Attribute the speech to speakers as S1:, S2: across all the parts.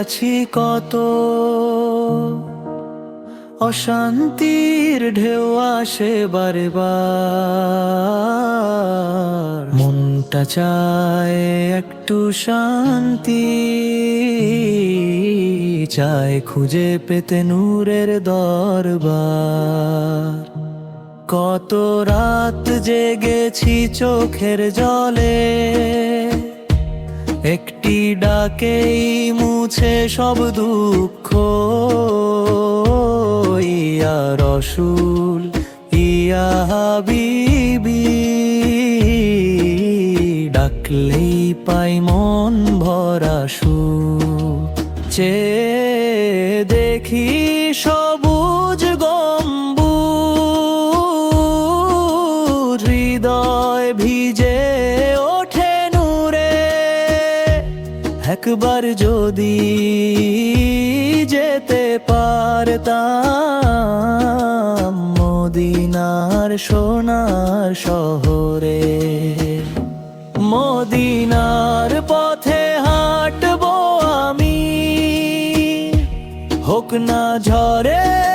S1: আছি কত। অশান্তির ঢেউ আসে বারে বার মনটা চায় একটু শান্তি, চায় খুঁজে পেতে নূরের দরবার। কত রাত জেগেছি চোখের জলে একটি ডাকেই মুছে সব দুঃখ। ইয়া রসুল, ইয়া হাবিবি, ডাকলেই পাই মন ভরা সুর। চেয়ে দেখি সবুজ একবার যদি যেতে পারতাম মদিনার সোনার শহরে। মদিনার পথে হাঁটবো আমি। হোক না ঝরে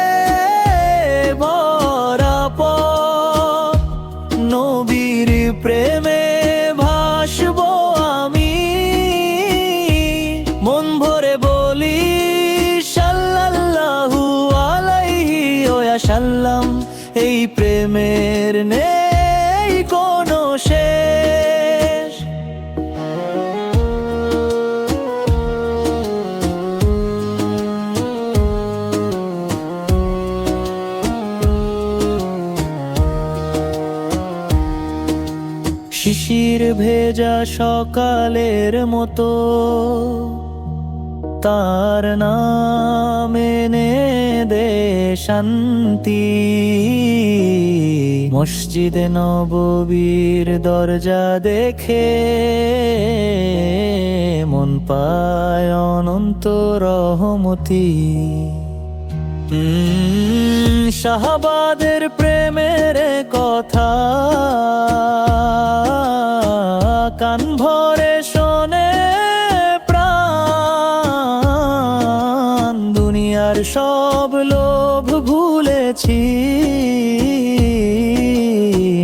S1: এই প্রেমের নেই কোনো শেষ। শিশির ভেজা সকালের মতো তার নাম এনে শান্তি। মসজিদে নববীর দরজা দেখে মন পায় অনন্ত রহমতি। শাহবাদের প্রেমের কথা কান দুনিয়ার সব লোভ ভুলেছি।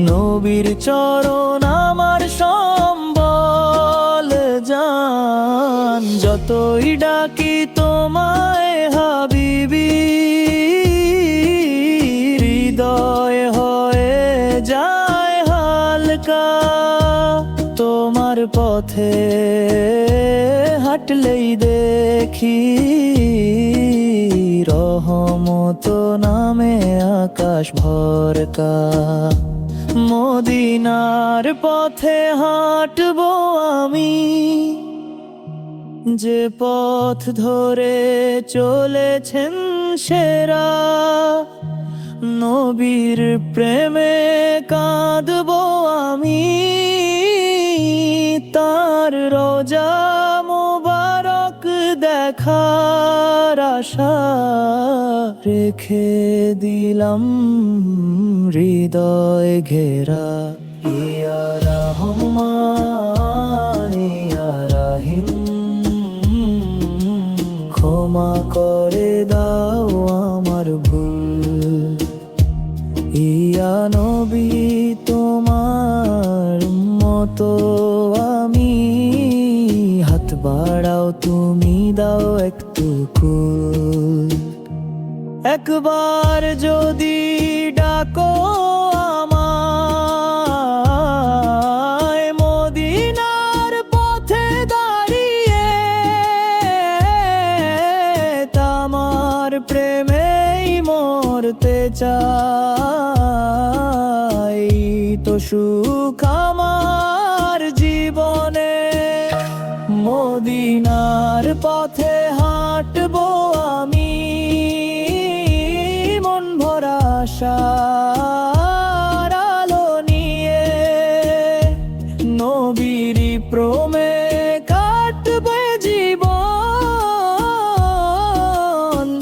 S1: নবীর চরণ আমার সম্বল জান। যতই ডাকি তোমায় হাবিবি, হৃদয় হয়ে যায় হালকা। তোমার পথে হাঁটলেই দেখি রহমত নামে আকাশ ভরকা। মদিনার পথে হাঁটবো আমি। যে পথ ধরে চলেছেন সেরা। নবীর প্রেমে কাঁদব আমি। তার রোজা মোবারক দেখার আশা। রেখে দিলাম হৃদয় ঘেরা। ইয়া রহমান, ইয়া রাহিম। ক্ষমা করে দাও আমার ভুল। ইয়া নবী, তোমার মতো আমি। হাত বাড়াও, তুমি দাও একটু কুল। একবার যদি ডাকো পথে দাঁড়িয়ে তামার চাই। তো সুখ আশার আলো নিয়ে নবীরি প্রমে কাটবে জীবন।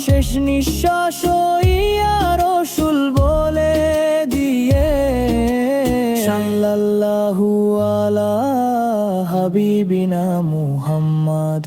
S1: শেষ নিঃশ্বাস ইয়া রসুল বলে দিয়ে। সাল্লাল্লাহু আলা হাবিবিনা মুহাম্মদ।